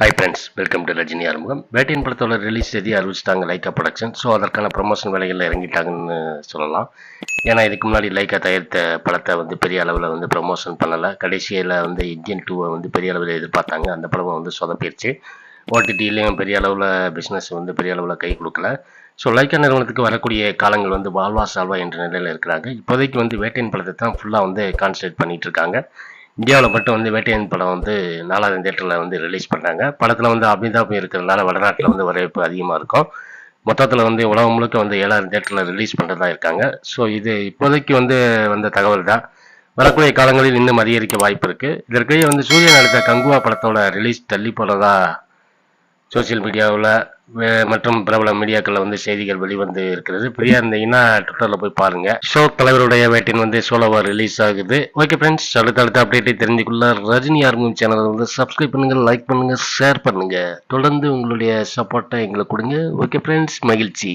Hi friends welcome to Rajini ஆரம்பம் வேட்டையின் படத்தோட ரிலீஸ் தேதி அறிவிச்சிட்டாங்க லைக்கா ப்ரொடக்ஷன் ஸோ அதற்கான ப்ரொமோஷன் வேலைகளில் இறங்கிட்டாங்கன்னு சொல்லலாம். ஏன்னா இதுக்கு முன்னாடி லைக்கா தயாரித்த படத்தை வந்து பெரிய அளவில் வந்து ப்ரொமோஷன் பண்ணலை. கடைசியில் வந்து இந்தியன் டூவை வந்து பெரிய அளவில் எதிர்பார்த்தாங்க. அந்த படமும் வந்து சொதப்பிடுச்சு. ஓடிடிலையும் பெரிய அளவில் பிஸ்னஸ் வந்து பெரிய அளவில் கை கொடுக்கல. ஸோ லைக்கா நிறுவனத்துக்கு வரக்கூடிய காலங்கள் வந்து வாழ்வா சால்வா என்ற நிலையில் இருக்கிறாங்க. இப்போதைக்கு வந்து வேட்டையின் படத்தை தான் ஃபுல்லாக வந்து கான்சன்ட்ரேட் பண்ணிகிட்டு இருக்காங்க. இந்தியாவில் மட்டும் வந்து வேட்டையன் படம் வந்து நாலாவது தேட்டரில் வந்து ரிலீஸ் பண்ணாங்க. படத்தில் வந்து அமிதாப் இருக்கிறதுனால வடநாட்டில் வந்து வரவேற்பு அதிகமாக இருக்கும். மொத்தத்தில் வந்து உலகம் முழுக்க வந்து ஏழாயிரம் தேட்டரில் ரிலீஸ் பண்ணுறதா இருக்காங்க. ஸோ இது இப்போதைக்கு வந்து வந்த தகவல் தான் வரக்கூடிய காலங்களில் இன்னும் அதிகரிக்க வாய்ப்பு இருக்குது இதற்கிடையே வந்து சூரியன் நடித்த கங்குவா படத்தோட ரிலீஸ் தள்ளி போகிறதா சோசியல் மீடியாவில் மற்றும் பிரபல மீடியாக்களில் வந்து செய்திகள் வெளிவந்து இருக்கிறது. ஃப்ரீயாக இருந்தீங்கன்னா ட்விட்டரில் போய் பாருங்க. ஷோக் தலைவருடைய வேட்டின் வந்து சோலோவா ரிலீஸ் ஆகுது. ஓகே ஃப்ரெண்ட்ஸ் அடுத்தடுத்த அப்டேட்டை தெரிஞ்சுக்கொள்ள ரஜினி ஆர்மம் சேனலை வந்து சப்ஸ்கிரைப் பண்ணுங்க லைக் பண்ணுங்க ஷேர் பண்ணுங்க. தொடர்ந்து உங்களுடைய சப்போர்ட்டை எங்களுக்கு கொடுங்க. ஓகே ஃப்ரெண்ட்ஸ் மகிழ்ச்சி.